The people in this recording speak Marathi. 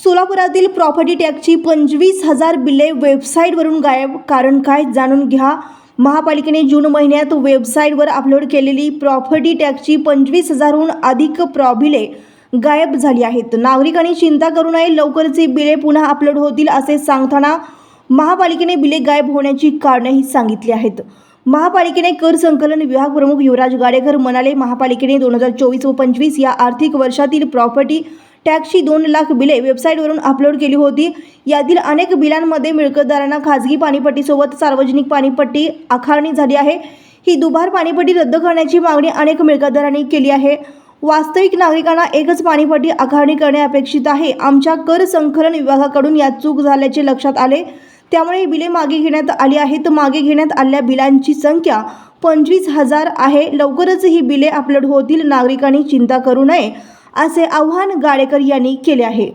सोलापुरातील प्रॉपर्टी टॅक्सची पंचवीस हजार बिले वेबसाईटवरून गायब. कारण काय? जाणून घ्या. महापालिकेने जून महिन्यात वेबसाईटवर अपलोड केलेली प्रॉपर्टी टॅक्सची पंचवीस हजारहून अधिक प्रॉबिले गायब झाली आहेत. नागरिकांनी चिंता करू नये. लवकरची बिले पुन्हा अपलोड होतील असे सांगताना महापालिकेने बिले गायब होण्याची कारणेही सांगितली आहेत. महापालिकेने कर संकलन विभाग प्रमुख युवराज गाडेकर म्हणाले महापालिकेने दोन हजार चोवीस व पंचवीस या आर्थिक वर्षातील प्रॉपर्टी टॅक्सची दोन लाख बिले वेबसाईटवरून अपलोड केली होती. यातील अनेक बिलांमध्ये मिळकतदारांना खाजगी पाणीपट्टीसोबत सार्वजनिक पाणीपट्टी आखाळणी झाली आहे. ही दुबार पाणीपट्टी रद्द करण्याची मागणी अनेक मिळकतदारांनी केली आहे. वास्तविक नागरिकांना एकच पाणीपट्टी आकारणी करणे अपेक्षित आहे. आमच्या कर संकलन विभागाकडून यात चूक झाल्याचे लक्षात आले. त्यामुळे ही बिले मागे घेण्यात आली आहेत. मागे घेण्यात आलेल्या बिलांची संख्या पंचवीस हजार आहे. लवकरच ही बिले अपलोड होतील. नागरिकांनी चिंता करू नये. असे आवाहन गाडेकर यांनी केले आहे.